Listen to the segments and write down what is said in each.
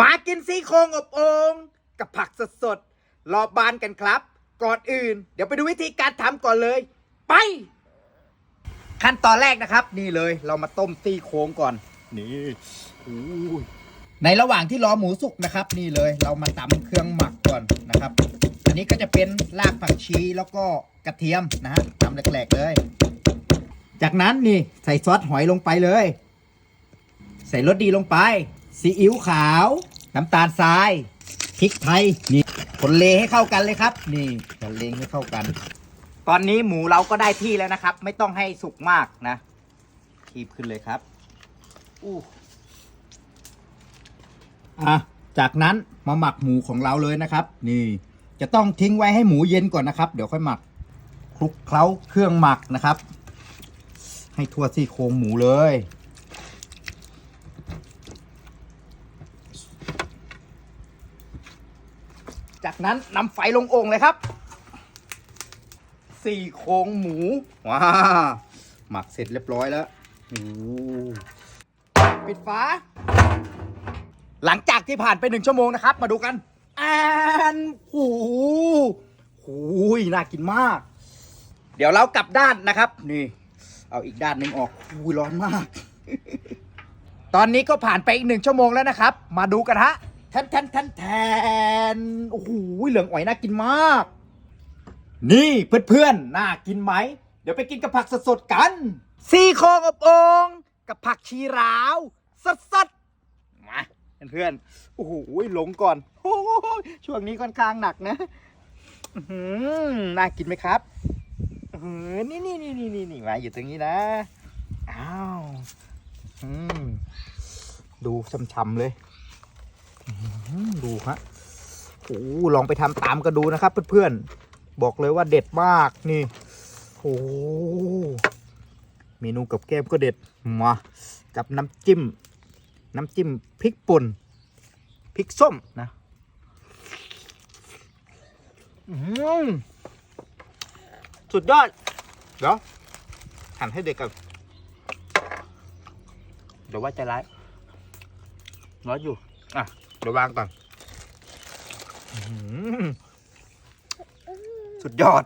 มากินซี่โครงอบโองกับผักสดๆรอบานกันครับ ก่อนอื่น เดี๋ยวไปดูวิธีการทำก่อนเลย ไป ขั้นตอนแรกนะครับ นี่เลย เรามาต้มซี่โครงก่อน นี่ในระหว่างที่รอหมูสุกนะครับ นี่เลย เรามาตำเครื่องหมักก่อนนะครับ อันนี้ก็จะเป็นรากผักชีแล้วก็กระเทียมนะฮะตำแหลกๆเลย จากนั้นนี่ใส่ซอสหอยลงไปเลย ใส่รสดีลงไป ซีอิ๊วขาว น้ำตาลทรายพริกไทยนี่คนเลให้เข้ากันเลยครับ นี่คนเลให้เข้ากัน ตอนนี้หมูเราก็ได้ที่แล้วนะครับ ไม่ต้องให้สุกมากนะคีบขึ้นเลยครับอู้อะจากนั้นมาหมักหมูของเราเลยนะครับ นี่ จะต้องทิ้งไว้ให้หมูเย็นก่อนนะครับ เดี๋ยวค่อยหมักคลุกเคล้าเครื่องหมักนะครับ ให้ทั่วซี่โครงหมูเลย จากนั้นนำไฟลงโอ่งเลยครับสี่โครงหมูว้าหมักเสร็จเรียบร้อยแล้วโอ้ปิดฝาหลังจากที่ผ่านไปหนึ่งชั่วโมงนะครับ มาดูกันแอนโอ้โหโอ้ยน่ากินมาก เดี๋ยวเรากลับด้านนะครับ นี่ เอาอีกด้านหนึ่งออกอุ้ยร้อนมาก ตอนนี้ก็ผ่านไปอีกหนึ่งชั่วโมงแล้วนะครับ มาดูกันฮะ แทนแทนแทนแทนโอ้โหเหลืองอ๋อยน่ากินมาก นี่เพื่อนๆน่ากินไหม เดี๋ยวไปกินกับผักสดๆกันซี่โครงอบโองกับผักชีราวสดๆมาเพื่อนๆโอ้โหหลงก่อนโอ้ช่วงนี้ค่อนข้างหนักนะหือน่ากินไหมครับอื้อหือนี่นี่นี่นี่นี่นี่มาอยู่ตรงนี้นะ อ้าว อืม ดูช่ำๆเลย ดูฮะโอ้ลองไปทำตามกันดูนะครับ เพื่อนๆ บอกเลยว่าเด็ดมากนี่โอ้เมนูกับแก้มก็เด็ดมากับน้ำจิ้ม น้ำจิ้มพริกป่นพริกส้มนะสุดยอด เดี๋ยวหั่นให้เด็กกันเดี๋ยวว่าใจร้ายร้อนอยู่ อะ ดี๋ยววางก่อนอื้อหือสุดยอด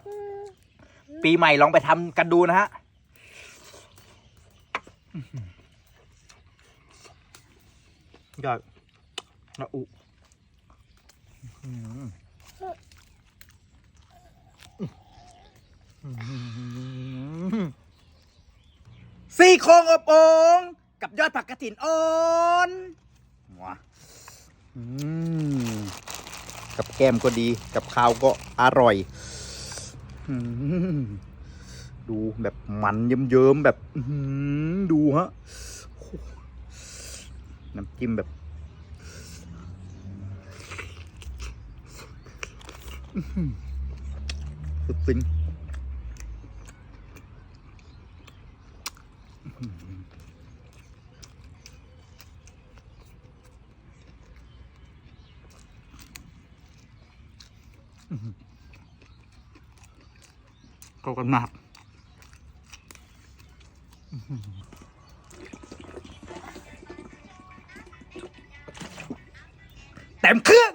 ปีใหม่ลองไปทำกันดูนะฮะอื้อหือยอดละอุอื้อหืออื้อหือซี่โครงอบโองกับยอดผักกระถินอ่อนว้าอืม กับแก้มก็ดี กับข้าวก็อร่อยอดูแบบมันเยิ้มๆแบบดูฮะ น้ำจิ้มแบบสุดฟินอื้อหือ เข้ากันมากเต็มเครื่อง